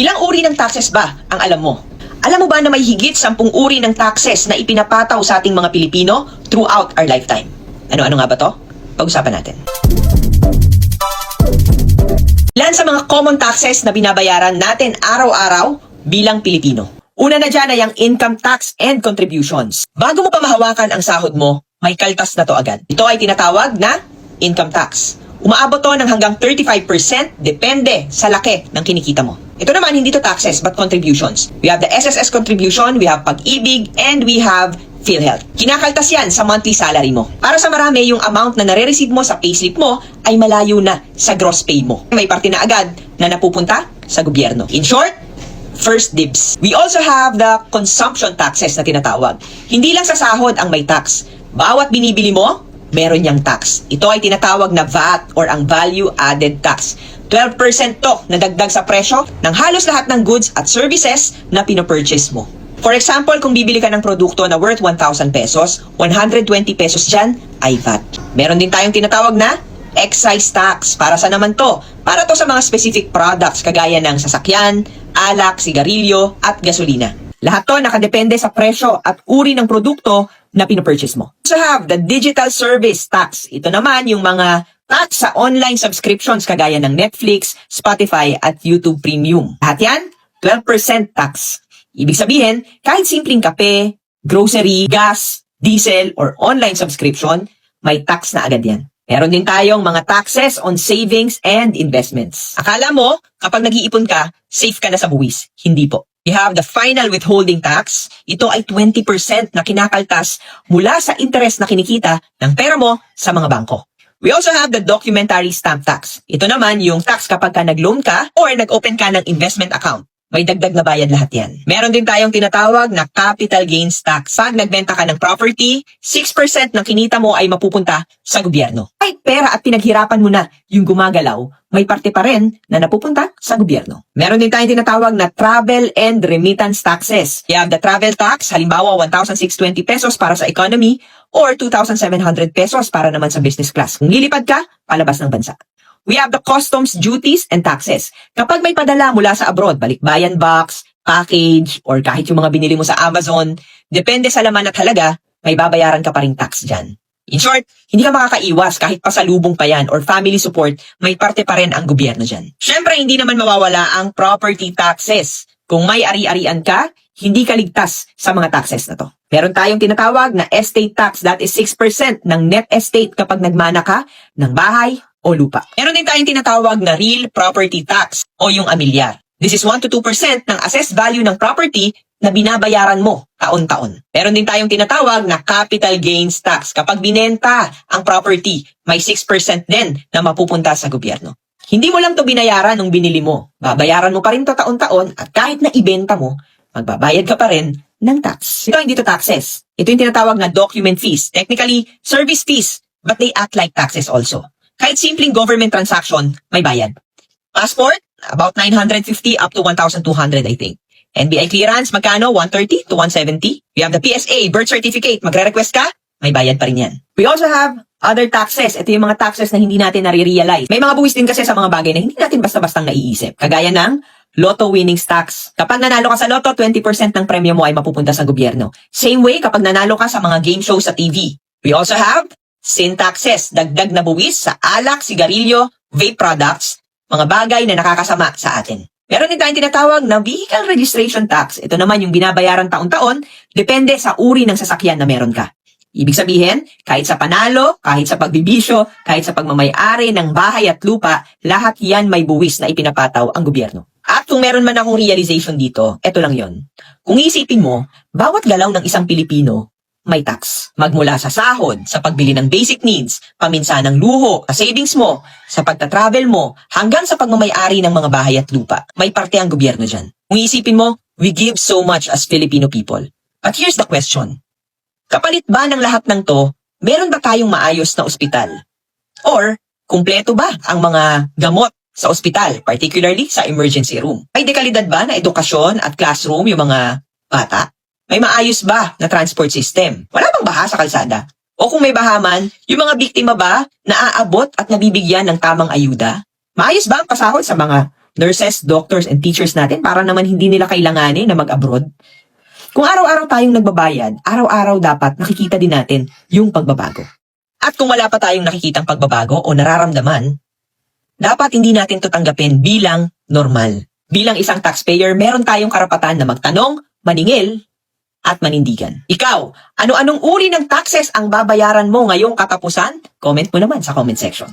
Ilang uri ng taxes ba ang alam mo? Alam mo ba na may higit sampung uri ng taxes na ipinapataw sa ating mga Pilipino throughout our lifetime? Ano-ano nga ba to? Pag-usapan natin. Ilan sa mga common taxes na binabayaran natin araw-araw bilang Pilipino? Una na dyan ay ang income tax and contributions. Bago mo pa mahawakan ang sahod mo, may kaltas na to agad. Ito ay tinatawag na income tax. Umaabot to ng hanggang 35% depende sa laki ng kinikita mo. Ito naman, hindi to taxes but contributions. We have the SSS contribution, we have pag-ibig, and we have PhilHealth. Kinakaltas yan sa monthly salary mo. Para sa marami, yung amount na nare-receive mo sa payslip mo ay malayo na sa gross pay mo. May parte na agad na napupunta sa gobyerno. In short, first dibs. We also have the consumption taxes na tinatawag. Hindi lang sa sahod ang may tax. Bawat binibili mo, meron niyang tax. Ito ay tinatawag na VAT or ang Value Added Tax. 12% to na dagdag sa presyo ng halos lahat ng goods at services na pinopurchase mo. For example, kung bibili ka ng produkto na worth 1,000 pesos, 120 pesos dyan ay VAT. Meron din tayong tinatawag na excise tax. Para sa naman to? Para to sa mga specific products kagaya ng sasakyan, alak, sigarilyo, at gasolina. Lahat to nakadepende sa presyo at uri ng produkto na pinopurchase mo. So have the digital service tax. Ito naman yung mga tax sa online subscriptions kagaya ng Netflix, Spotify at YouTube Premium. Lahat yan, 12% tax. Ibig sabihin, kahit simpleng kape, grocery, gas, diesel, or online subscription, may tax na agad yan. Meron din tayong mga taxes on savings and investments. Akala mo, kapag nag-iipon ka, safe ka na sa buwis. Hindi po. We have the final withholding tax. Ito ay 20% na kinakaltas mula sa interest na kinikita ng pera mo sa mga bangko. We also have the documentary stamp tax. Ito naman yung tax kapag ka nag-loan ka or nag-open ka ng investment account. May dagdag na bayad lahat yan. Meron din tayong tinatawag na capital gains tax. Pag nagbenta ka ng property, 6% ng kinita mo ay mapupunta sa gobyerno. Kahit pera at pinaghirapan mo na yung gumagalaw, may parte pa rin na napupunta sa gobyerno. Meron din tayong tinatawag na travel and remittance taxes. You have the travel tax, halimbawa 1,620 pesos para sa economy or 2,700 pesos para naman sa business class. Kung lilipad ka, palabas ng bansa. We have the customs duties and taxes. Kapag may padala mula sa abroad, balikbayan box, package, or kahit yung mga binili mo sa Amazon, depende sa laman at halaga, may babayaran ka pa ring tax dyan. In short, hindi ka makakaiwas kahit pasalubong pa yan or family support, may parte pa rin ang gobyerno dyan. Siyempre, hindi naman mawawala ang property taxes. Kung may ari-arian ka, hindi ka ligtas sa mga taxes na to. Meron tayong tinatawag na estate tax that is 6% ng net estate kapag nagmana ka ng bahay o lupa. Meron din tayong tinatawag na real property tax o yung amilyar. This is 1 to 2% ng assessed value ng property na binabayaran mo taon-taon. Meron din tayong tinatawag na capital gains tax. Kapag binenta ang property, may 6% din na mapupunta sa gobyerno. Hindi mo lang to binayaran nung binili mo. Babayaran mo pa rin taon-taon at kahit na ibenta mo, magbabayad ka pa rin ng tax. Ito hindi to taxes. Ito yung tinatawag na document fees. Technically, service fees, but they act like taxes also. Kahit simpleng government transaction, may bayad. Passport, about 950 up to 1,200 I think. NBI clearance, magkano? 130 to 170. We have the PSA, birth certificate, magre-request ka, may bayad pa rin yan. We also have other taxes. Ito yung mga taxes na hindi natin nare-realize. May mga buwis din kasi sa mga bagay na hindi natin basta-bastang naiisip. Kagaya ng Lotto winnings tax. Kapag nanalo ka sa Lotto, 20% ng premyo mo ay mapupunta sa gobyerno. Same way kapag nanalo ka sa mga game shows sa TV. We also have sin taxes, dagdag na buwis sa alak, sigarilyo, vape products, mga bagay na nakakasama sa atin. Meron din tayong tinatawag na vehicle registration tax. Ito naman yung binabayaran taon-taon, depende sa uri ng sasakyan na meron ka. Ibig sabihin, kahit sa panalo, kahit sa pagbibisyo, kahit sa pagmamayari ng bahay at lupa, lahat yan may buwis na ipinapataw ang gobyerno. At kung meron man akong realization dito, eto lang yon. Kung isipin mo, bawat galaw ng isang Pilipino may tax. Magmula sa sahod, sa pagbili ng basic needs, paminsa ng luho, sa savings mo, sa pagta-travel mo, hanggang sa pagmamayari ng mga bahay at lupa. May parte ang gobyerno dyan. Kung isipin mo, we give so much as Filipino people. But here's the question. Kapalit ba ng lahat ng to, meron ba tayong maayos na ospital? Or, kumpleto ba ang mga gamot sa ospital, particularly sa emergency room? May dekalidad ba na edukasyon at classroom yung mga bata? May maayos ba na transport system? Wala bang baha sa kalsada? O kung may bahaman, yung mga biktima ba naaabot at nabibigyan ng tamang ayuda? Maayos ba ang pasahod sa mga nurses, doctors, and teachers natin para naman hindi nila kailanganin na mag-abroad. Kung araw-araw tayong nagbabayad, araw-araw dapat nakikita din natin yung pagbabago. At kung wala pa tayong nakikitang pagbabago o nararamdaman, dapat hindi natin to tanggapin bilang normal. Bilang isang taxpayer, meron tayong karapatan na magtanong, maningil, at manindigan. Ikaw, ano-anong uri ng taxes ang babayaran mo ngayong katapusan? Comment mo naman sa comment section.